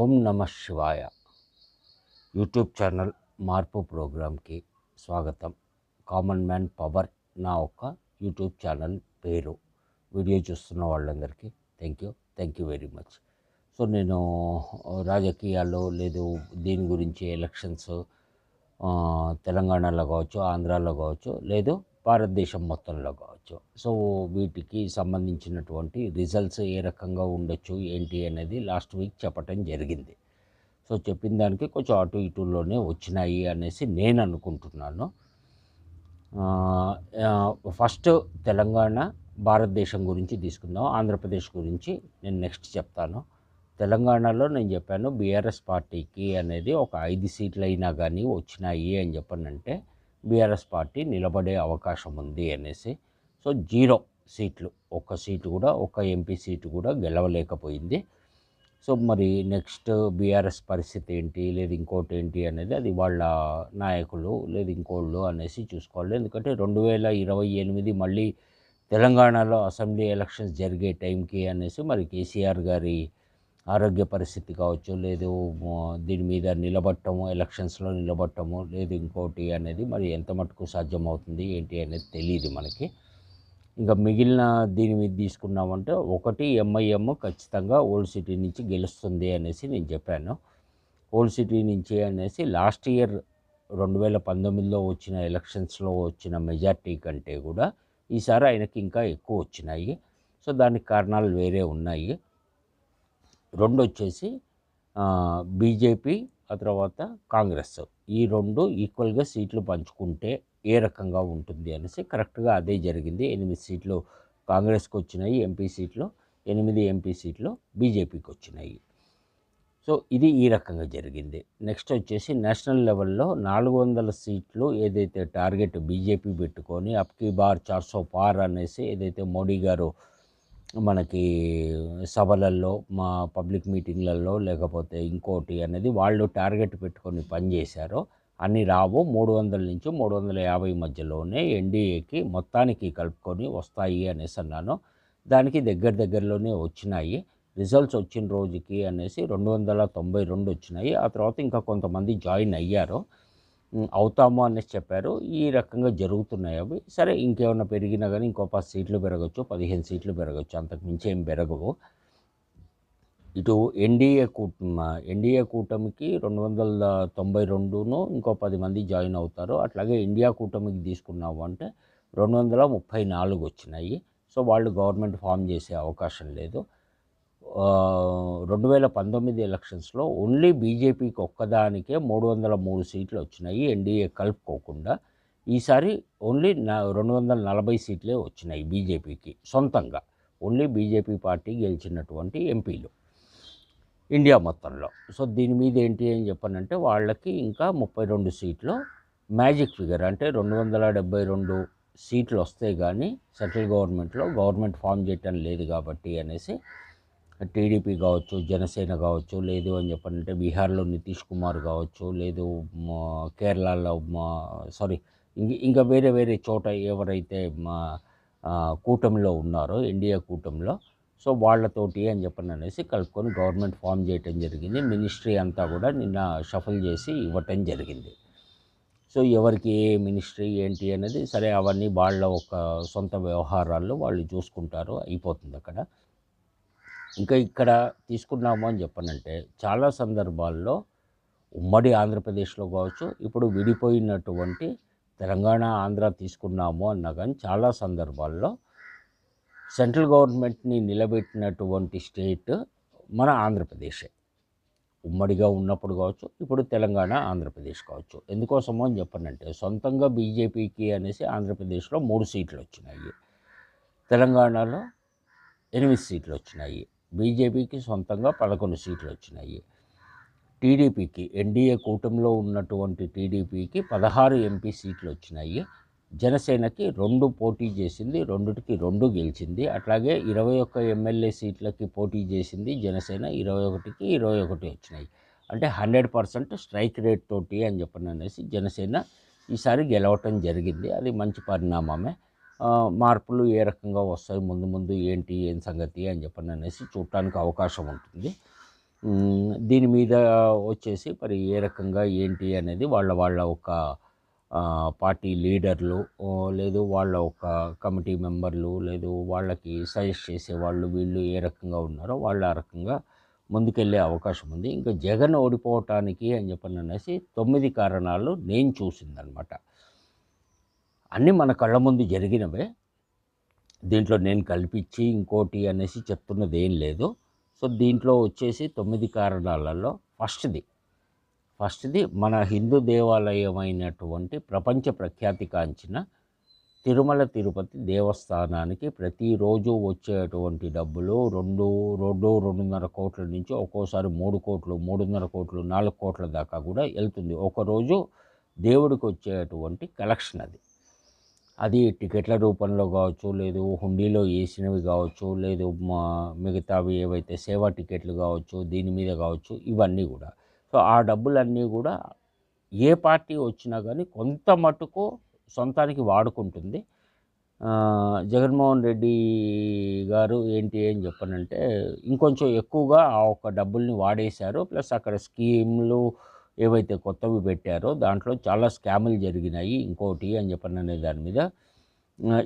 ఓం నమ శివాయ. YouTube channel మార్పు ప్రోగ్రాంకి స్వాగతం. కామన్ మ్యాన్ పవర్ నా ఒక యూట్యూబ్ ఛానల్ పేరు. వీడియో చూస్తున్న వాళ్ళందరికీ thank you thank you very much. So నేను రాజకీయాలు లేదు దీని గురించి ఎలక్షన్స్ తెలంగాణలో కావచ్చు ఆంధ్రాలో కావచ్చు లేదు భారతదేశం మొత్తంలో కావచ్చు. సో వీటికి సంబంధించినటువంటి రిజల్ట్స్ ఏ రకంగా ఉండొచ్చు ఏంటి అనేది లాస్ట్ వీక్ చెప్పటం జరిగింది. సో చెప్పిన దానికి కొంచెం అటు ఇటులోనే వచ్చినాయి అనేసి నేను అనుకుంటున్నాను. ఫస్ట్ తెలంగాణ భారతదేశం గురించి తీసుకుందాం. ఆంధ్రప్రదేశ్ గురించి నేను నెక్స్ట్ చెప్తాను. తెలంగాణలో నేను చెప్పాను బీఆర్ఎస్ పార్టీకి అనేది ఒక ఐదు సీట్లు అయినా కానీ వచ్చినాయి అని చెప్పనంటే బీఆర్ఎస్ పార్టీ నిలబడే అవకాశం ఉంది అనేసి. సో జీరో సీట్లు ఒక్క సీటు కూడా ఒక్క ఎంపీ సీటు కూడా గెలవలేకపోయింది. సో మరి నెక్స్ట్ బీఆర్ఎస్ పరిస్థితి ఏంటి? లేదు ఇంకోటి ఏంటి అనేది అది వాళ్ళ నాయకులు లేదు ఇంకోళ్ళు అనేసి చూసుకోవాలి. ఎందుకంటే రెండు వేల ఇరవై ఎనిమిది మళ్ళీ తెలంగాణలో అసెంబ్లీ ఎలక్షన్స్ జరిగే టైంకి అనేసి మరి కేసీఆర్ గారి ఆరోగ్య పరిస్థితి కావచ్చు లేదు దీని మీద నిలబట్టము ఎలక్షన్స్లో నిలబట్టము లేదు ఇంకోటి అనేది మరి ఎంత మటుకు సాధ్యమవుతుంది ఏంటి అనేది తెలియదు మనకి. ఇంకా మిగిలిన దీని మీద తీసుకున్నామంటే ఒకటి ఎంఐఎం ఖచ్చితంగా ఓల్డ్ సిటీ నుంచి గెలుస్తుంది అనేసి నేను చెప్పాను. ఓల్డ్ సిటీ నుంచి అనేసి లాస్ట్ ఇయర్ రెండు వేల పంతొమ్మిదిలో వచ్చిన ఎలక్షన్స్లో వచ్చిన మెజార్టీ కంటే కూడా ఈసారి ఆయనకి ఇంకా ఎక్కువ వచ్చినాయి. సో దానికి కారణాలు వేరే ఉన్నాయి. రెండు వచ్చేసి బీజేపీ ఆ తర్వాత కాంగ్రెస్. ఈ రెండు ఈక్వల్గా సీట్లు పంచుకుంటే ఏ రకంగా ఉంటుంది అనేసి కరెక్ట్గా అదే జరిగింది. ఎనిమిది సీట్లు కాంగ్రెస్కి వచ్చినాయి ఎంపీ సీట్లు. ఎనిమిది ఎంపీ సీట్లు బీజేపీకి వచ్చినాయి. సో ఇది ఈ రకంగా జరిగింది. నెక్స్ట్ వచ్చేసి నేషనల్ లెవెల్లో నాలుగు వందల సీట్లు ఏదైతే టార్గెట్ బీజేపీ పెట్టుకొని అప్కి బార్ చార్సో పార్ అనేసి ఏదైతే మోడీ గారు మనకి సభలల్లో మా పబ్లిక్ మీటింగ్లలో లేకపోతే ఇంకోటి అనేది వాళ్ళు టార్గెట్ పెట్టుకొని పనిచేశారో అన్ని రావు. మూడు వందల నుంచి మూడు వందల యాభై మధ్యలోనే ఎన్డీఏకి మొత్తానికి కలుపుకొని వస్తాయి అనేసి అన్నాను. దానికి దగ్గర దగ్గరలోనే వచ్చినాయి. రిజల్ట్స్ వచ్చిన రోజుకి అనేసి రెండు వందల తొంభై రెండు వచ్చినాయి. ఆ తర్వాత ఇంకా కొంతమంది జాయిన్ అయ్యారు. అవుతాము అనేసి చెప్పారు. ఈ రకంగా జరుగుతున్నాయి అవి. సరే ఇంకేమైనా పెరిగినా కానీ ఇంకో పది సీట్లు పెరగచ్చు పదిహేను సీట్లు పెరగచ్చు అంతకు మించి ఏం పెరగవు. ఇటు ఎన్డీఏ కూటమి ఎన్డీఏ కూటమికి రెండు వందల తొంభై రెండును ఇంకో పది మంది జాయిన్ అవుతారు. అట్లాగే ఇండియా కూటమికి తీసుకున్నాము అంటే రెండు వందల ముప్పై నాలుగు వచ్చినాయి. సో వాళ్ళు గవర్నమెంట్ ఫామ్ చేసే అవకాశం లేదు. రెండు వేల పంతొమ్మిది ఎలక్షన్స్లో ఓన్లీ బీజేపీకి ఒక్కదానికే మూడు వందల మూడు సీట్లు వచ్చినాయి ఎన్డీఏ కలుపుకోకుండా. ఈసారి ఓన్లీ నా రెండు వందల నలభై సీట్లే వచ్చినాయి బీజేపీకి సొంతంగా. ఓన్లీ బీజేపీ పార్టీ గెలిచినటువంటి ఎంపీలు ఇండియా మొత్తంలో. సో దీని మీద ఏంటి అని చెప్పనంటే వాళ్ళకి ఇంకా ముప్పై రెండు సీట్లు మ్యాజిక్ ఫిగర్ అంటే రెండు వందల డెబ్బై రెండు సీట్లు వస్తే కానీ సెంట్రల్ గవర్నమెంట్లో గవర్నమెంట్ ఫామ్ చేయటం లేదు కాబట్టి అనేసి టీడీపీ కావచ్చు జనసేన కావచ్చు లేదు అని చెప్పనంటే బీహార్లో నితీష్ కుమార్ కావచ్చు లేదు మా కేరళలో మా సారీ ఇంక ఇంకా వేరే వేరే చోట ఎవరైతే మా కూటమిలో ఉన్నారో ఇండియా కూటమిలో సో వాళ్ళతోటి అని చెప్పని అనేసి కలుపుకొని గవర్నమెంట్ ఫామ్ చేయటం జరిగింది. మినిస్ట్రీ అంతా కూడా నిన్న షఫల్ చేసి ఇవ్వటం జరిగింది. సో ఎవరికి ఏ మినిస్ట్రీ ఏంటి అనేది సరే అవన్నీ వాళ్ళ ఒక సొంత వ్యవహారాల్లో వాళ్ళు చూసుకుంటారు అయిపోతుంది అక్కడ. ఇంకా ఇక్కడ తీసుకున్నాము అని చెప్పనంటే చాలా సందర్భాల్లో ఉమ్మడి ఆంధ్రప్రదేశ్లో కావచ్చు ఇప్పుడు విడిపోయినటువంటి తెలంగాణ ఆంధ్ర తీసుకున్నాము అన్నా కానీ చాలా సందర్భాల్లో సెంట్రల్ గవర్నమెంట్ని నిలబెట్టినటువంటి స్టేట్ మన ఆంధ్రప్రదేశే. ఉమ్మడిగా ఉన్నప్పుడు కావచ్చు ఇప్పుడు తెలంగాణ ఆంధ్రప్రదేశ్ కావచ్చు. ఎందుకోసమో అని చెప్పనంటే సొంతంగా బీజేపీకి అనేసి ఆంధ్రప్రదేశ్లో మూడు సీట్లు వచ్చినాయి. తెలంగాణలో ఎనిమిది సీట్లు వచ్చినాయి. బీజేపీకి సొంతంగా పదకొండు సీట్లు వచ్చినాయి. టీడీపీకి ఎన్డీఏ కూటమిలో ఉన్నటువంటి టీడీపీకి పదహారు ఎంపీ సీట్లు వచ్చినాయి. జనసేనకి రెండు పోటీ చేసింది రెండుటికి రెండు గెలిచింది. అట్లాగే ఇరవై ఒక్క ఎమ్మెల్యే సీట్లకి పోటీ చేసింది జనసేన ఇరవై ఒకటికి ఇరవై ఒకటి వచ్చినాయి. అంటే హండ్రెడ్ పర్సెంట్ స్ట్రైక్ రేట్ తోటి అని చెప్పని అనేసి జనసేన ఈసారి గెలవటం జరిగింది. అది మంచి పరిణామమే. మార్పులు ఏ రకంగా వస్తాయి ముందు ముందు ఏంటి ఏం సంగతి అని చెప్పని అనేసి చూడటానికి అవకాశం ఉంటుంది. దీని మీద వచ్చేసి మరి ఏ రకంగా ఏంటి అనేది వాళ్ళ వాళ్ళ ఒక పార్టీ లీడర్లు లేదు వాళ్ళ ఒక కమిటీ మెంబర్లు లేదు వాళ్ళకి సజెస్ట్ చేసే వాళ్ళు వీళ్ళు ఏ రకంగా ఉన్నారో వాళ్ళు ఆ రకంగా ముందుకెళ్ళే అవకాశం ఉంది. ఇంకా జగన్ ఓడిపోవటానికి అని చెప్పని అనేసి తొమ్మిది కారణాలు నేను చూసిందనమాట. అన్నీ మన కళ్ళ ముందు జరిగినవే. దీంట్లో నేను కల్పించి ఇంకోటి అనేసి చెప్తున్నది ఏం లేదు. సో దీంట్లో వచ్చేసి తొమ్మిది కారణాలలో ఫస్ట్ది. ఫస్ట్ది మన హిందూ దేవాలయమైనటువంటి ప్రపంచ ప్రఖ్యాతికాంచిన తిరుమల తిరుపతి దేవస్థానానికి ప్రతిరోజు వచ్చేటువంటి డబ్బులు రెండు రెండు రెండున్నర కోట్ల నుంచి ఒక్కోసారి మూడు కోట్లు మూడున్నర కోట్లు నాలుగు కోట్ల దాకా కూడా వెళ్తుంది. ఒకరోజు దేవుడికి వచ్చేటువంటి కలెక్షన్ అది. అది టికెట్ల రూపంలో కావచ్చు లేదు హుండీలో వేసినవి కావచ్చు లేదు మా మిగతావి ఏవైతే సేవా టికెట్లు కావచ్చు దీని మీద కావచ్చు ఇవన్నీ కూడా. సో ఆ డబ్బులన్నీ కూడా ఏ పార్టీ వచ్చినా కానీ కొంత మటుకు సొంతానికి వాడుకుంటుంది. జగన్మోహన్ రెడ్డి గారు ఏంటి అని చెప్పనంటే ఇంకొంచెం ఎక్కువగా ఆ ఒక్క డబ్బుల్ని వాడేశారు ప్లస్ అక్కడ స్కీమ్లు ఏవైతే కొత్తవి పెట్టారో దాంట్లో చాలా స్కాములు జరిగినాయి ఇంకోటి అని చెప్పని అనే దాని మీద.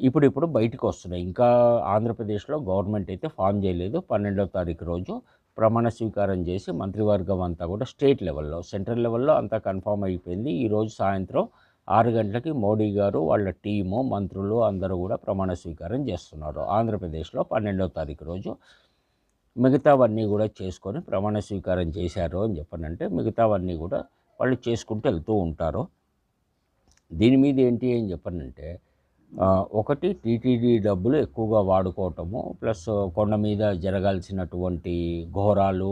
ఇప్పుడు ఇప్పుడు బయటకు వస్తున్నాయి. ఇంకా ఆంధ్రప్రదేశ్లో గవర్నమెంట్ అయితే ఫామ్ చేయలేదు. పన్నెండవ తారీఖు రోజు ప్రమాణ స్వీకారం చేసి మంత్రివర్గం అంతా కూడా స్టేట్ లెవెల్లో సెంట్రల్ లెవెల్లో అంతా కన్ఫామ్ అయిపోయింది. ఈరోజు సాయంత్రం ఆరు గంటలకి మోడీ గారు వాళ్ళ టీము మంత్రులు అందరూ కూడా ప్రమాణ స్వీకారం చేస్తున్నారు. ఆంధ్రప్రదేశ్లో పన్నెండవ తారీఖు రోజు మిగతావన్నీ కూడా చేసుకొని ప్రమాణ స్వీకారం చేశారు అని చెప్పనంటే మిగతావన్నీ కూడా వాళ్ళు చేసుకుంటూ వెళ్తూ ఉంటారు. దీని మీద ఏంటి అని చెప్పనంటే ఒకటి టీటీడీ డబ్బులు ఎక్కువగా వాడుకోవటము ప్లస్ కొండ మీద జరగాల్సినటువంటి ఘోరాలు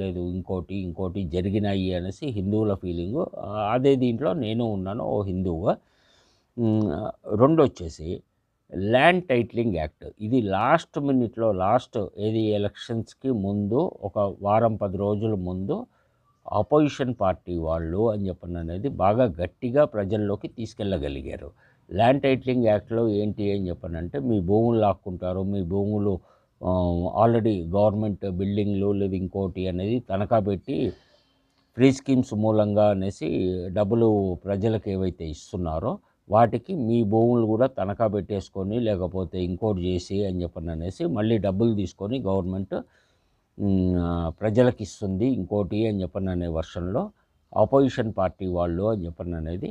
లేదు ఇంకోటి ఇంకోటి జరిగినాయి అనేసి హిందువుల ఫీలింగు. అదే దీంట్లో నేను ఉన్నాను ఓ హిందువుగా రెండు వచ్చేసి ల్యాండ్ టైట్లింగ్ యాక్ట్. ఇది లాస్ట్ మినిట్లో లాస్ట్ ఏది ఎలక్షన్స్కి ముందు ఒక వారం పది రోజుల ముందు అపోజిషన్ పార్టీ వాళ్ళు అని చెప్పిన అనేది బాగా గట్టిగా ప్రజల్లోకి తీసుకెళ్ళగలిగారు. ల్యాండ్ టైట్లింగ్ యాక్ట్లో ఏంటి అని చెప్పనంటే మీ భూములు లాక్కుంటారు మీ భూములు ఆల్రెడీ గవర్నమెంట్ బిల్డింగ్లు లేదు ఇంకోటి అనేది తనఖా పెట్టి ఫ్రీ స్కీమ్స్ మూలంగా అనేసి డబ్బులు ప్రజలకు ఏవైతే ఇస్తున్నారో వాటికి మీ భూములు కూడా తనఖా పెట్టేసుకొని లేకపోతే ఇంకోటి చేసి అని చెప్పని అనేసి మళ్ళీ డబ్బులు తీసుకొని గవర్నమెంట్ ప్రజలకు ఇస్తుంది ఇంకోటి అని చెప్పని అనే వర్షన్లో ఆపోజిషన్ పార్టీ వాళ్ళు అని చెప్పని అనేది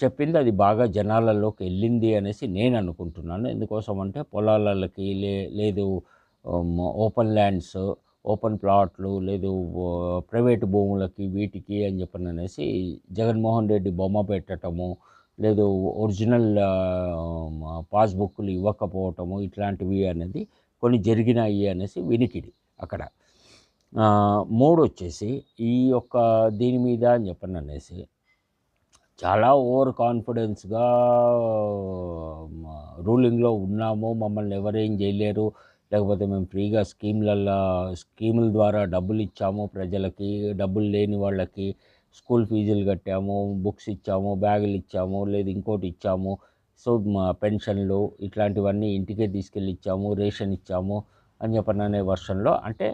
చెప్పింది. అది బాగా జనాలలోకి వెళ్ళింది అనేసి నేను అనుకుంటున్నాను. ఎందుకోసం అంటే పొలాలకి లే లేదు ఓపెన్ ల్యాండ్స్ ఓపెన్ ప్లాట్లు లేదు ప్రైవేట్ ప్రైవేటు భూములకి వీటికి అని చెప్పని అనేసి జగన్మోహన్ రెడ్డి బొమ్మ పెట్టటము లేదు ఒరిజినల్ పాస్బుక్లు ఇవ్వకపోవటము ఇట్లాంటివి అనేది కొన్ని జరిగినాయి అనేసి వినికిడి అక్కడ. మూడు వచ్చేసి ఈ యొక్క దీని మీద అని చెప్పను అనేసి చాలా ఓవర్ కాన్ఫిడెన్స్గా రూలింగ్లో ఉన్నాము. మమ్మల్ని ఎవరేం చేయలేరు. లేకపోతే మేము ఫ్రీగా స్కీమ్లల్లో స్కీముల ద్వారా డబ్బులు ఇచ్చాము ప్రజలకి డబ్బులు లేని వాళ్ళకి. స్కూల్ ఫీజులు కట్టాము బుక్స్ ఇచ్చాము బ్యాగులు ఇచ్చాము లేదు ఇంకోటి ఇచ్చాము. సో మా పెన్షన్లు ఇట్లాంటివన్నీ ఇంటికే తీసుకెళ్ళి ఇచ్చాము రేషన్ ఇచ్చాము అని చెప్పని అనే వర్షన్లో అంటే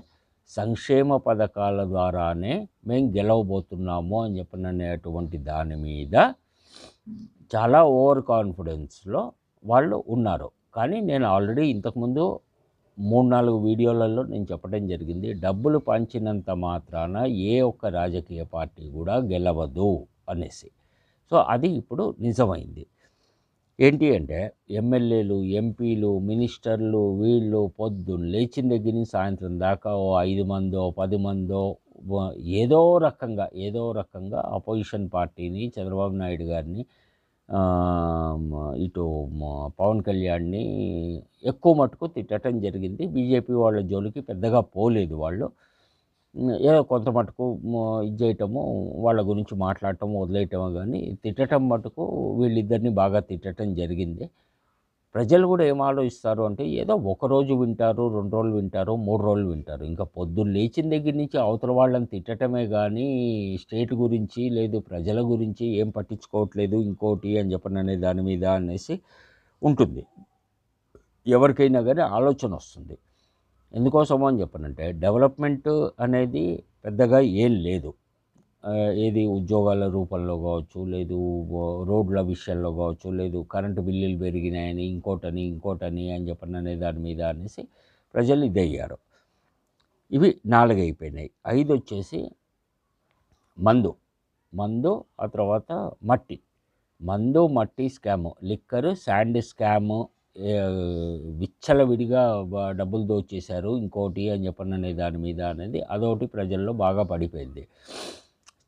సంక్షేమ పథకాల ద్వారానే మేము గెలవబోతున్నాము అని చెప్పని అనేటువంటి దాని మీద చాలా ఓవర్ కాన్ఫిడెన్స్లో వాళ్ళు ఉన్నారు. కానీ నేను ఆల్రెడీ ఇంతకుముందు మూడు నాలుగు వీడియోలలో నేను చెప్పడం జరిగింది డబ్బులు పంచినంత మాత్రాన ఏ ఒక్క రాజకీయ పార్టీ కూడా గెలవదు అనేసి. సో అది ఇప్పుడు నిజమైంది. ఏంటి అంటే ఎమ్మెల్యేలు ఎంపీలు మినిస్టర్లు వీళ్ళు పొద్దున్న లేచిన దగ్గర నుంచి సాయంత్రం దాకా ఓ ఐదు మందో పది మందో ఏదో రకంగా ఏదో రకంగా అపోజిషన్ పార్టీని చంద్రబాబు నాయుడు గారిని ఇటు పవన్ కళ్యాణ్ని ఎక్కువ మటుకు తిట్టడం జరిగింది. బీజేపీ వాళ్ళ జోలికి పెద్దగా పోలేదు వాళ్ళు. ఏదో కొంత మటుకు ఇది చేయటము వాళ్ళ గురించి మాట్లాడటం వదిలేయటము కానీ తిట్టడం మటుకు వీళ్ళిద్దరిని బాగా తిట్టడం జరిగింది. ప్రజలు కూడా ఏం ఆలోచిస్తారు అంటే ఏదో ఒకరోజు వింటారు రెండు రోజులు వింటారు మూడు రోజులు వింటారు. ఇంకా పొద్దున్న లేచిన దగ్గర నుంచి అవతల వాళ్ళని తిట్టటమే కానీ స్టేట్ గురించి లేదు ప్రజల గురించి ఏం పట్టించుకోవట్లేదు ఇంకోటి అని చెప్పని అనే దాని మీద అనేసి ఉంటుంది. ఎవరికైనా కానీ ఆలోచన వస్తుంది. ఎందుకోసమో అని చెప్పనంటే డెవలప్మెంట్ అనేది పెద్దగా ఏం లేదు. ఏది ఉద్యోగాల రూపంలో కావచ్చు లేదు రోడ్ల విషయంలో కావచ్చు లేదు కరెంటు బిల్లులు పెరిగినాయని ఇంకోటని ఇంకోటని అని చెప్పని అనే దాని మీద అనేసి ప్రజలు ఇదయ్యారు. ఇవి నాలుగు అయిపోయినాయి ఐదు వచ్చేసి మందు. మందు ఆ తర్వాత మట్టి. మందు మట్టి స్కాము. Liquor sand scam. విచ్చలవిడిగా డబ్బులు దోచేశారు ఇంకోటి అని చెప్పండి అనే దాని మీద అనేది అదొకటి ప్రజల్లో బాగా పడిపోయింది.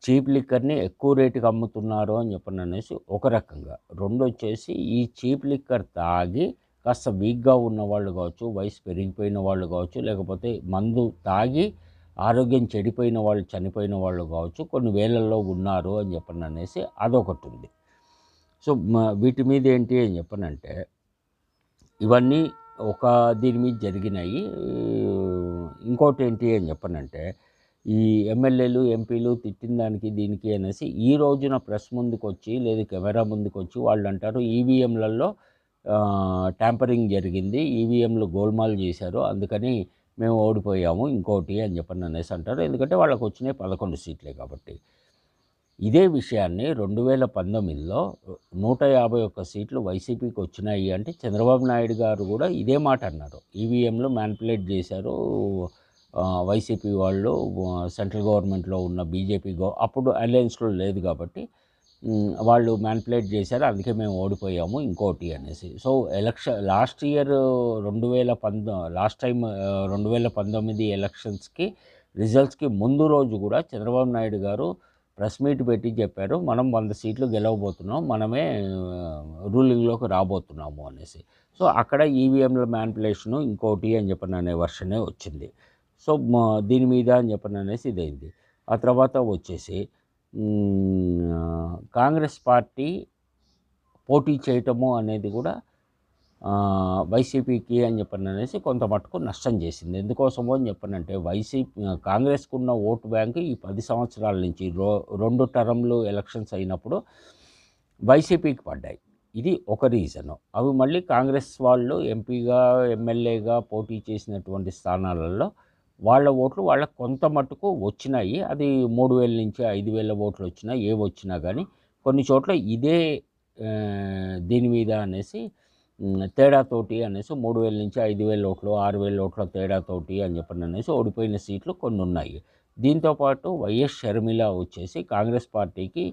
చీప్ లిక్కర్ని ఎక్కువ రేటుకి అమ్ముతున్నారు అని చెప్పండి అనేసి ఒక రకంగా. రెండు వచ్చేసి ఈ చీప్ లిక్కర్ తాగి కాస్త వీక్గా ఉన్న వాళ్ళు కావచ్చు వయసు పెరిగిపోయిన వాళ్ళు కావచ్చు లేకపోతే మందు తాగి ఆరోగ్యం చెడిపోయిన వాళ్ళు చనిపోయిన వాళ్ళు కావచ్చు కొన్ని వేలల్లో ఉన్నారు అని చెప్పండి అనేసి అదొకటి ఉంది సో వీటి మీద ఏంటి అని చెప్పనంటే ఇవన్నీ ఒక దీని మీద జరిగినాయి. ఇంకోటి ఏంటి అని చెప్పనంటే ఈ ఎమ్మెల్యేలు ఎంపీలు తిట్టిన దానికి దీనికి అనేసి ఈ రోజున ప్రెస్ ముందుకు వచ్చి లేదు కెమెరా ముందుకు వచ్చి వాళ్ళు అంటారు ఈవీఎంలలో ట్యాంపరింగ్ జరిగింది. ఈవీఎంలు గోల్మాల్ చేశారు. అందుకని మేము ఓడిపోయాము ఇంకోటి అని చెప్పని అనేసి అంటారు. ఎందుకంటే వాళ్ళకు వచ్చినాయి పదకొండు సీట్లే కాబట్టి. ఇదే విషయాన్ని రెండు వేల పంతొమ్మిదిలో నూట యాభై ఒక్క సీట్లు వైసీపీకి వచ్చినాయి అంటే చంద్రబాబు నాయుడు గారు కూడా ఇదే మాట అన్నారు. ఈవీఎంలు మ్యానిపులేట్ చేశారు. వైసీపీ వాళ్ళు సెంట్రల్ గవర్నమెంట్లో ఉన్న బీజేపీ గో అప్పుడు అలయన్స్లో లేదు కాబట్టి వాళ్ళు మ్యాన్పులేట్ చేశారు అందుకే మేము ఓడిపోయాము ఇంకోటి అనేసి. సో ఎలక్షన్ లాస్ట్ ఇయర్ రెండు వేల పంతొ లాస్ట్ టైం రెండు వేల పంతొమ్మిది ఎలక్షన్స్కి రిజల్ట్స్కి ముందు రోజు కూడా చంద్రబాబు నాయుడు గారు ప్రెస్ మీట్ పెట్టి చెప్పారు మనం వంద సీట్లు గెలవబోతున్నాం మనమే రూలింగ్లోకి రాబోతున్నాము అనేసి. సో అక్కడ ఈవీఎంల మ్యాన్పులేషను ఇంకోటి అని చెప్పిన అనే వర్షనే వచ్చింది. సో దీని మీద అని చెప్పని అనేసి ఇదైంది. ఆ తర్వాత వచ్చేసి కాంగ్రెస్ పార్టీ పోటీ చేయటము అనేది కూడా వైసీపీకి అని చెప్పని అనేసి కొంత మటుకు నష్టం చేసింది. ఎందుకోసమో అని చెప్పనంటే వైసీపీ కాంగ్రెస్కు ఉన్న ఓటు బ్యాంకు ఈ పది సంవత్సరాల నుంచి రో రెండు టర్మ్లు ఎలక్షన్స్ అయినప్పుడు వైసీపీకి పడ్డాయి. ఇది ఒక రీజను. అవి మళ్ళీ కాంగ్రెస్ వాళ్ళు ఎంపీగా ఎమ్మెల్యేగా పోటీ చేసినటువంటి స్థానాలలో వాళ్ళ ఓట్లు వాళ్ళ కొంత మట్టుకు వచ్చినాయి. అది మూడు వేల నుంచి ఐదు వేల ఓట్లు వచ్చినా ఏవి వచ్చినా కానీ కొన్ని చోట్ల ఇదే దీని మీద అనేసి తేడాతోటి అనేసి మూడు వేల నుంచి ఐదు వేల ఓట్లు ఆరు వేల ఓట్ల తేడాతోటి అని చెప్పని అనేసి ఓడిపోయిన సీట్లు కొన్ని ఉన్నాయి. దీంతోపాటు వైఎస్ షర్మిల వచ్చేసి కాంగ్రెస్ పార్టీకి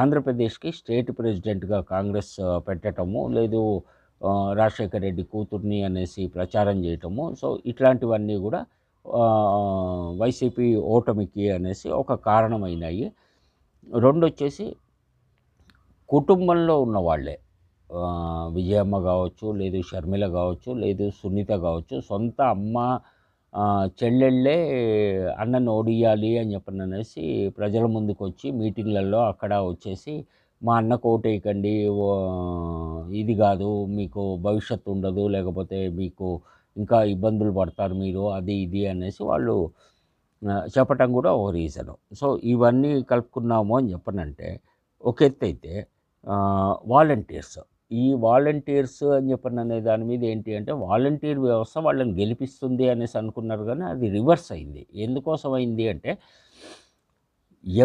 ఆంధ్రప్రదేశ్కి స్టేట్ ప్రెసిడెంట్గా కాంగ్రెస్ పెట్టడము పెట్టటము లేదు. రాజశేఖర రెడ్డి కూతుర్ని అనేసి ప్రచారం చేయటము. సో ఇట్లాంటివన్నీ కూడా వైసీపీ ఓటమికి అనేసి ఒక కారణమైనాయి. రెండు వచ్చేసి కుటుంబంలో ఉన్న వాళ్ళే. విజయమ్మ కావచ్చు లేదు షర్మిల కావచ్చు లేదు సునీత కావచ్చు సొంత అమ్మ చెల్లెళ్ళే అన్నను ఓడియాలి అని చెప్పని అనేసి ప్రజల ముందుకు వచ్చి మీటింగ్లలో అక్కడ వచ్చేసి మా అన్న కోటేయకండి ఇది కాదు మీకు భవిష్యత్తు ఉండదు లేకపోతే మీకు ఇంకా ఇబ్బందులు పడతారు మీరు అది ఇది అనేసి వాళ్ళు చెప్పటం కూడా ఒక రీజను సో ఇవన్నీ కలుపుకున్నాము అని చెప్పనంటే ఒక ఎత్తు అయితే వాలంటీర్స్ ఈ వాలంటీర్స్ అని చెప్పిన అనే దాని మీద ఏంటి అంటే వాలంటీర్ వ్యవస్థ వాళ్ళని గెలిపిస్తుంది అనేసి అనుకున్నారు కానీ అది రివర్స్ అయింది. ఎందుకోసం అయింది అంటే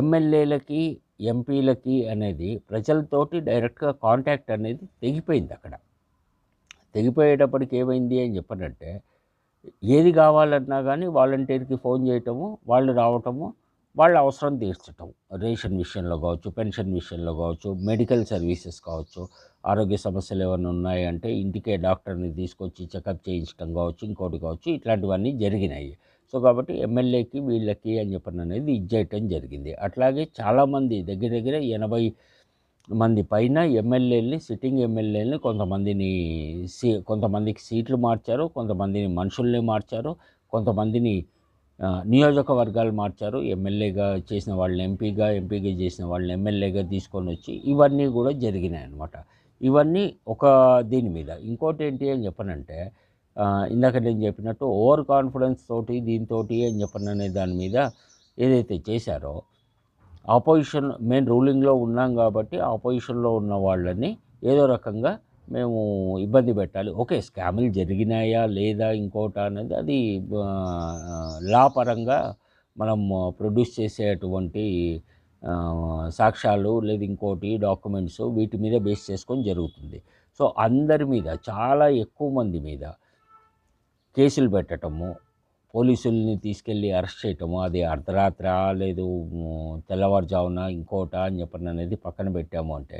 ఎమ్మెల్యేలకి ఎంపీలకి అనేది ప్రజలతోటి డైరెక్ట్గా కాంటాక్ట్ అనేది తెగిపోయింది అక్కడ. తెగిపోయేటప్పటికి ఏమైంది అని చెప్పనంటే ఏది కావాలన్నా కానీ వాలంటీర్కి ఫోన్ చేయటము వాళ్ళు రావటము వాళ్ళ అవసరం తీర్చటం. రేషన్ విషయంలో కావచ్చు పెన్షన్ విషయంలో కావచ్చు మెడికల్ సర్వీసెస్ కావచ్చు ఆరోగ్య సమస్యలు ఏమైనా ఉన్నాయంటే ఇంటికే డాక్టర్ని తీసుకొచ్చి చెకప్ చేయించడం కావచ్చు ఇంకోటి కావచ్చు ఇట్లాంటివన్నీ జరిగినాయి. సో కాబట్టి ఎమ్మెల్యేకి వీళ్ళకి అని చెప్పిన అనేది ఇచ్చేయటం జరిగింది. అట్లాగే చాలామంది దగ్గర దగ్గర ఎనభై మంది పైన ఎమ్మెల్యేలని సిట్టింగ్ ఎమ్మెల్యేలని కొంతమందిని సీ కొంతమందికి సీట్లు మార్చారు కొంతమందిని మనుషుల్ని మార్చారు కొంతమందిని నియోజకవర్గాలు మార్చారు. ఎమ్మెల్యేగా చేసిన వాళ్ళని ఎంపీగా ఎంపీగా చేసిన వాళ్ళని ఎమ్మెల్యేగా తీసుకొని వచ్చి ఇవన్నీ కూడా జరిగినాయి అనమాట ఇవన్నీ ఒక దీని మీద. ఇంకోటి ఏంటి అని చెప్పనంటే ఇందాక నేను చెప్పినట్టు ఓవర్ కాన్ఫిడెన్స్ తోటి దీంతో అని చెప్పను దాని మీద ఏదైతే చేశారో ఆపోజిషన్ మేము రూలింగ్లో ఉన్నాం కాబట్టి ఆపోజిషన్లో ఉన్న వాళ్ళని ఏదో రకంగా మేము ఇబ్బంది పెట్టాలి. ఓకే స్కాములు జరిగినాయా లేదా ఇంకోటా అనేది అది లా పరంగా మనం ప్రొడ్యూస్ చేసేటువంటి సాక్ష్యాలు లేదా ఇంకోటి డాక్యుమెంట్స్ వీటి మీద బేస్ చేసుకొని జరుగుతుంది. సో అందరి మీద చాలా ఎక్కువ మంది మీద కేసులు పెట్టటము పోలీసుల్ని తీసుకెళ్ళి అరెస్ట్ చేయటము అది అర్ధరాత్ర లేదు తెల్లవారుజామున ఇంకోట అని చెప్పని అనేది పక్కన పెట్టాము అంటే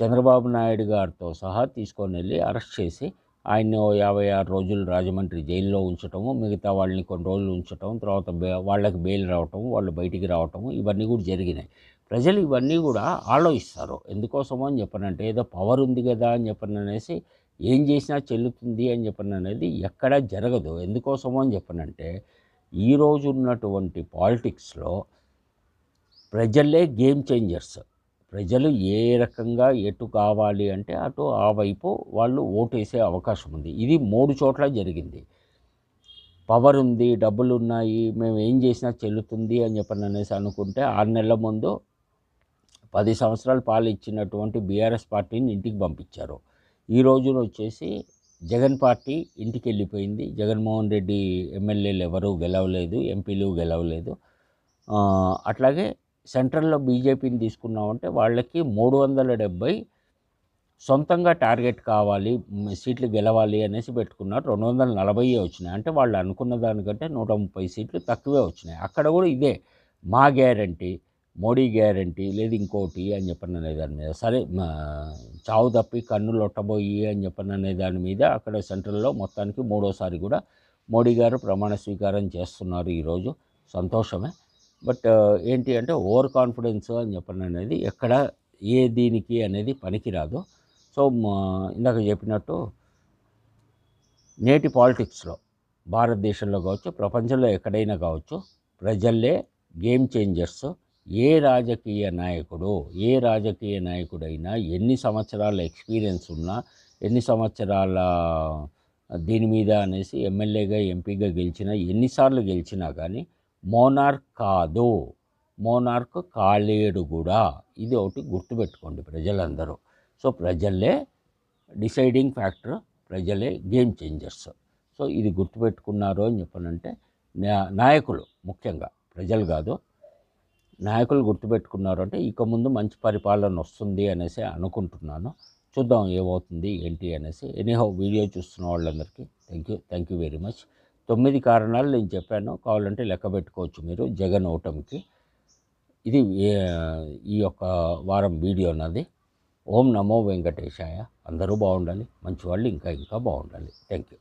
చంద్రబాబు నాయుడు గారితో సహా తీసుకొని వెళ్ళి అరెస్ట్ చేసి ఆయన్ని యాభై ఆరు రోజులు రాజమండ్రి జైల్లో ఉంచటము మిగతా వాళ్ళని కొన్ని రోజులు ఉంచటం తర్వాత బే వాళ్ళకి బెయిల్ రావటం వాళ్ళు బయటికి రావటము ఇవన్నీ కూడా జరిగినాయి. ప్రజలు ఇవన్నీ కూడా ఆలోచిస్తారు. ఎందుకోసమో అని చెప్పనంటే ఏదో పవర్ ఉంది కదా అని చెప్పననేసి ఏం చేసినా చెల్లుతుంది అని చెప్పిన అనేది ఎక్కడా జరగదు. ఎందుకోసమో అని చెప్పనంటే ఈరోజు ఉన్నటువంటి పాలిటిక్స్లో ప్రజలే గేమ్ చేంజర్స్. ప్రజలు ఏ రకంగా ఎటు కావాలి అంటే అటు ఆ వైపు వాళ్ళు ఓటేసే అవకాశం ఉంది. ఇది మూడు చోట్ల జరిగింది. పవర్ ఉంది డబ్బులు ఉన్నాయి మేము ఏం చేసినా చెల్లుతుంది అని చెప్పని అనేసి అనుకుంటే ఆరు నెలల ముందు పది సంవత్సరాలు పాలు ఇచ్చినటువంటి బీఆర్ఎస్ పార్టీని ఇంటికి పంపించారు. ఈ రోజున వచ్చేసి జగన్ పార్టీ ఇంటికి వెళ్ళిపోయింది జగన్మోహన్ రెడ్డి ఎమ్మెల్యేలు ఎవరూ గెలవలేదు ఎంపీలు గెలవలేదు. అట్లాగే సెంట్రల్లో బీజేపీని తీసుకున్నామంటే వాళ్ళకి మూడు వందల డెబ్బై సొంతంగా టార్గెట్ కావాలి సీట్లు గెలవాలి అనేసి పెట్టుకున్నారు. రెండు వందల నలభై వచ్చినాయి. అంటే వాళ్ళు అనుకున్న దానికంటే నూట ముప్పై సీట్లు తక్కువే వచ్చినాయి. అక్కడ కూడా ఇదే మా గ్యారంటీ. మోడీ గ్యారంటీ లేదు ఇంకోటి అని చెప్పని అనే దాని మీద. సరే మా చావు తప్పి కన్ను లొట్టబోయి అని చెప్పని అనే దాని మీద అక్కడ సెంట్రల్లో మొత్తానికి మూడోసారి కూడా మోడీ గారు ప్రమాణ స్వీకారం చేస్తున్నారు ఈరోజు. సంతోషమే. బట్ ఏంటి అంటే ఓవర్ కాన్ఫిడెన్స్ అని చెప్పని అనేది ఎక్కడ ఏ దీనికి అనేది పనికిరాదు. సో ఇందాక చెప్పినట్టు నేటి పాలిటిక్స్లో భారతదేశంలో కావచ్చు ప్రపంచంలో ఎక్కడైనా కావచ్చు ప్రజల్లే గేమ్ చేంజర్స్. ఏ రాజకీయ నాయకుడు ఏ రాజకీయ నాయకుడైనా ఎన్ని సంవత్సరాల ఎక్స్పీరియన్స్ ఉన్నా ఎన్ని సంవత్సరాల దీని మీద అనేసి ఎమ్మెల్యేగా ఎంపీగా గెలిచినా ఎన్నిసార్లు గెలిచినా కానీ మోనార్క్ కాదు. మోనార్క్ కాలేడు కూడా. ఇది ఒకటి గుర్తుపెట్టుకోండి ప్రజలందరూ. సో ప్రజలే డిసైడింగ్ ఫ్యాక్టర్ ప్రజలే గేమ్ చేంజర్స్. సో ఇది గుర్తుపెట్టుకున్నారు అని చెప్పనంటే నా- నాయకులు ముఖ్యంగా ప్రజలు కాదు నాయకులు గుర్తుపెట్టుకున్నారు అంటే ఇక ముందు మంచి పరిపాలన వస్తుంది అనేసి అనుకుంటున్నాను. చూద్దాం ఏమవుతుంది ఏంటి అనేసి. ఎనీహౌ వీడియో చూస్తున్న వాళ్ళందరికీ thank you thank you very much తొమ్మిది కారణాలు నేను చెప్పాను. కావాలంటే లెక్క పెట్టుకోవచ్చు మీరు జగన్ ఓటమికి. ఇది ఈ యొక్క వారం వీడియో నాది. ఓం నమో వెంకటేశాయ. అందరూ బాగుండాలి మంచి వాళ్ళు ఇంకా ఇంకా బాగుండాలి. Thank you